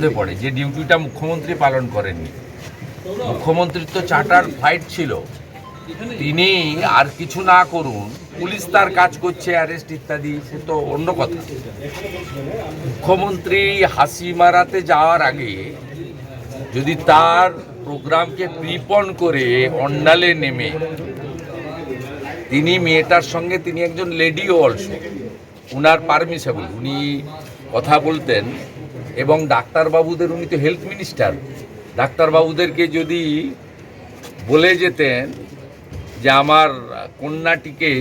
মধ্যে পড়ে, যে ডিউটিটা মুখ্যমন্ত্রী পালন করেননি। মুখ্যমন্ত্রীর তো চার্টার ফ্লাইট ছিল। তিনি আর কিছু না করুন, পুলিশ তার কাজ করছে অ্যারেস্ট ইত্যাদি, সে তো অন্য কথা। মুখ্যমন্ত্রী হাসি মারাতে যাওয়ার আগে যদি তার প্রোগ্রামকে প্রিপন করে অন্ডালে নেমে, তিনি মেয়েটার সঙ্গে, তিনি একজন লেডিও অলসো, উনার পারমিশেবল, উনি কথা বলতেন এবং ডাক্তারবাবুদের, উনি তো হেলথ মিনিস্টার ডাক্তারবাবুদেরকে যদি বলে যেতেন যে আমার কন্যাটিকে,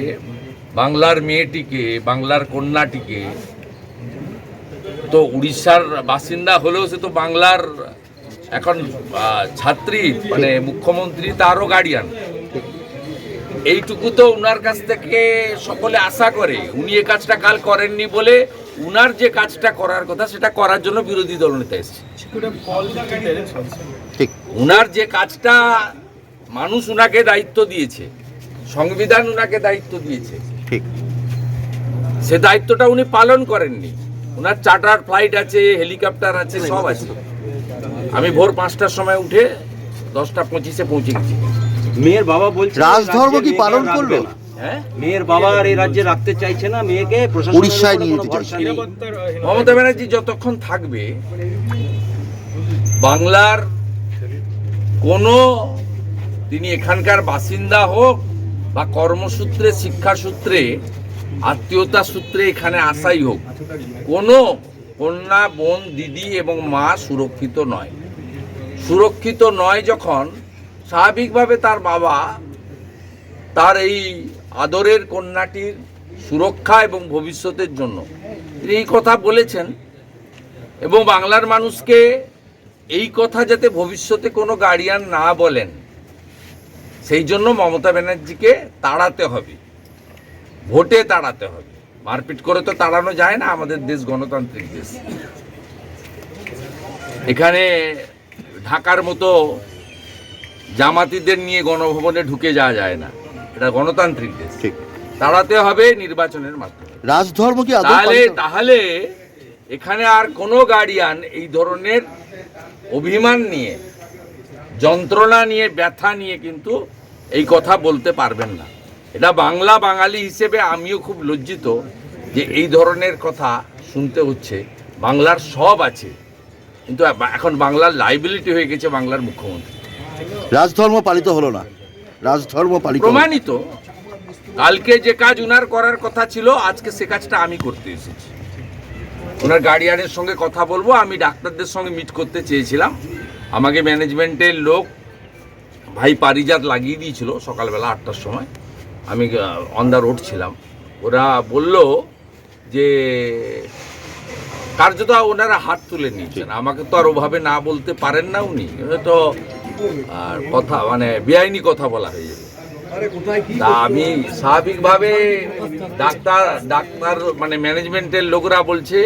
বাংলার মেয়েটিকে, বাংলার কন্যাটিকে, তো উড়িষ্যার বাসিন্দা হলেও সে তো বাংলার এখন ছাত্রী মানে মুখ্যমন্ত্রী, তারও গার্ডিয়ান এইটুকু তো উনার কাছ থেকে সকলে আশা করে, উনি এ কাজটা কাল করেননি বলে উনার যে কাজটা করার কথা সেটা করার জন্য বিরোধী দলনেতা এসেছে। ঠিক। উনার যে কাজটা মানুষ উনাকে দায়িত্ব দিয়েছে সংবিধান উনাকে দায়িত্ব দিয়েছে ঠিক। সে দায়িত্বটা উনি পালন করেননি। উনার চার্টার ফ্লাইট আছে হেলিকপ্টার আছে সব আছে। আমি ভোর পাঁচটার সময় উঠে দশটা পঁচিশে পৌঁছে গেছি। মেয়ের বাবা বলছে রাজধর্ম কি পালন করল? হ্যাঁ? মেয়ের বাবা আর এই রাজ্যে রাখতে চাইছে না মেয়েকে উড়িষ্যায় নিয়ে যেতে চাইছে। মমতা ব্যানার্জি যতক্ষণ থাকবে বাংলার কোনো তিনি এখানকার বাসিন্দা হোক বা কর্মসূত্রে শিক্ষাসূত্রে আত্মীয়তা সূত্রে এখানে আসাই হোক কোনো কন্যা বোন দিদি এবং মা সুরক্ষিত নয়। সুরক্ষিত নয় যখন স্বাভাবিকভাবে তার বাবা তার এই আদরের কন্যাটির সুরক্ষা এবং ভবিষ্যতের জন্য। তিনি এই কথা বলেছেন এবং বাংলার মানুষকে এই কথা যাতে ভবিষ্যতে কোনো গার্ডিয়ান না বলেন, সেই জন্য মমতা ব্যানার্জিকে তাড়াতে হবে। ভোটে তাড়াতে হবে। মারপিট করে তো তাড়ানো যায় না আমাদের দেশ গণতান্ত্রিক দেশ। এখানে ঢাকার মতো জামাতিদের নিয়ে গণভবনে ঢুকে যাওয়া যায় না। এটা গণতান্ত্রিক দেশ। ঠিক। তাড়াতে হবে নির্বাচনের মাধ্যমে। রাজধর্ম কি তাহলে তাহলে এখানে আর কোনো গার্ডিয়ান এই ধরনের অভিমান নিয়ে যন্ত্রণা নিয়ে ব্যথা নিয়ে কিন্তু এই কথা বলতে পারবেন না। এটা বাংলা বাঙালি হিসেবে আমিও খুব লজ্জিত যে এই ধরনের কথা শুনতে হচ্ছে। বাংলার সব আছে। কিন্তু এখন বাংলার লাইবিলিটি হয়ে গেছে বাংলার মুখ্যমন্ত্রী। রাজধর্ম পালিত হলো না। রাজধর্ম পালিত। প্রমাণিত। কালকে যে কাজ উনার করার কথা ছিল, আজকে সে কাজটা আমি করতে এসেছি। ওনার গার্ডিয়ানের সঙ্গে কথা বলব, আমি ডাক্তারদের সঙ্গে মিট করতে চেয়েছিলাম। আমাকে ম্যানেজমেন্টের লোক ভাই পারিজাত লাগিয়ে দিয়েছিল সকালবেলা আটটার সময়। আমি অন দ্য রোড ছিলাম। ওরা বলল যে, কার্যত ওনারা হাত তুলে নিয়েছেন। আমাকে তো আর ওভাবে না বলতে পারেন না উনি। তো আর কথা মানে বেআইনি কথা বলা হয়ে যাবে। তা আমি স্বাভাবিকভাবে ডাক্তার ডাক্তার মানে ম্যানেজমেন্টের লোকরা বলছে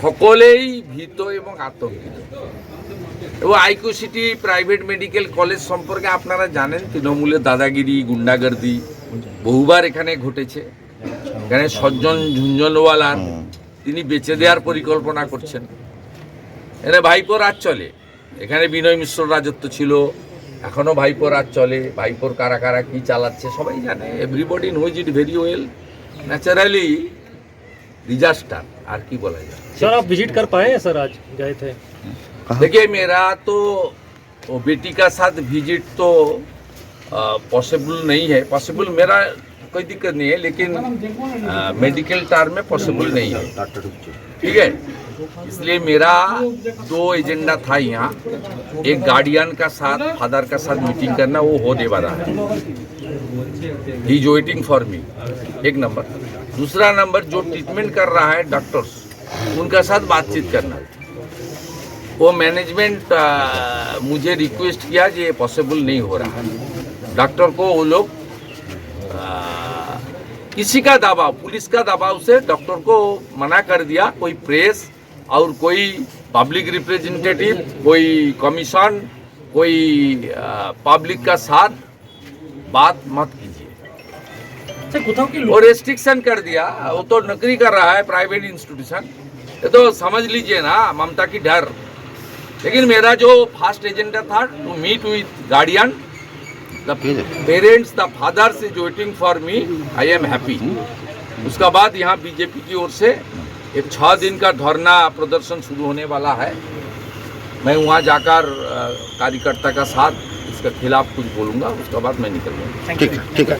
সকলেই ভীত এবং আতঙ্কিত। এবং IQ city private medical college সম্পর্কে আপনারা জানেন তৃণমূলের দাদাগিরি গুন্ডাগর্দি বহুবার এখানে ঘটেছে। এখানে সজ্জন ঝুঞ্ঝনওয়ালার তিনি বেঁচে দেওয়ার পরিকল্পনা করছেন। এখানে ভাইপোর রাজ চলে। এখানে বিনয় মিশ্র রাজত্ব ছিল এখনো ভাইপোর রাজ চলে ভাইপোর কারা কারা কি চালাচ্ছে সবাই জানে everybody knows it very well naturally disaster আর কি বলা যায় सर आप विजिट कर पाए हैं सर आज गए थे देखिए मेरा तो वो बेटी का साथ विजिट तो पॉसिबल नहीं है पॉसिबल मेरा कोई दिक्कत नहीं है लेकिन मेडिकल टार्म में पॉसिबल नहीं है ठीक है इसलिए मेरा दो एजेंडा था यहाँ। एक गार्डियन का साथ, फादर का साथ मीटिंग करना, वो होने वाला है। He is waiting for me एक नंबर। दूसरा नंबर, जो ट्रीटमेंट कर रहा है डॉक्टर्स उनका साथ बातचीत करना। वो मैनेजमेंट मुझे रिक्वेस्ट किया कि ये पॉसिबल नहीं हो रहा है। डॉक्टर को वो लोग किसी का दबाव, पुलिस का दबाव से डॉक्टर को मना कर दिया, कोई प्रेस और कोई पब्लिक रिप्रेजेंटेटिव कोई कमीशन कोई पब्लिक का साथ बात मत कीजिए। वो रेस्ट्रिक्शन कर दिया। वो तो नौकरी कर रहा है प्राइवेट इंस्टीट्यूशन ये तो समझ लीजिए ना ममता की डर। लेकिन मेरा जो फास्ट एजेंडा था to meet with guardian the parents the fathers is waiting for me I am happy उसका बाद यहाँ बीजेपी की ओर से एक छः दिन का धरना प्रदर्शन शुरू होने वाला है। मैं वहाँ जाकर कार्यकर्ता का साथ इसके खिलाफ कुछ बोलूँगा, उसके बाद मैं निकल जाऊँगा ठीक है ठीक है।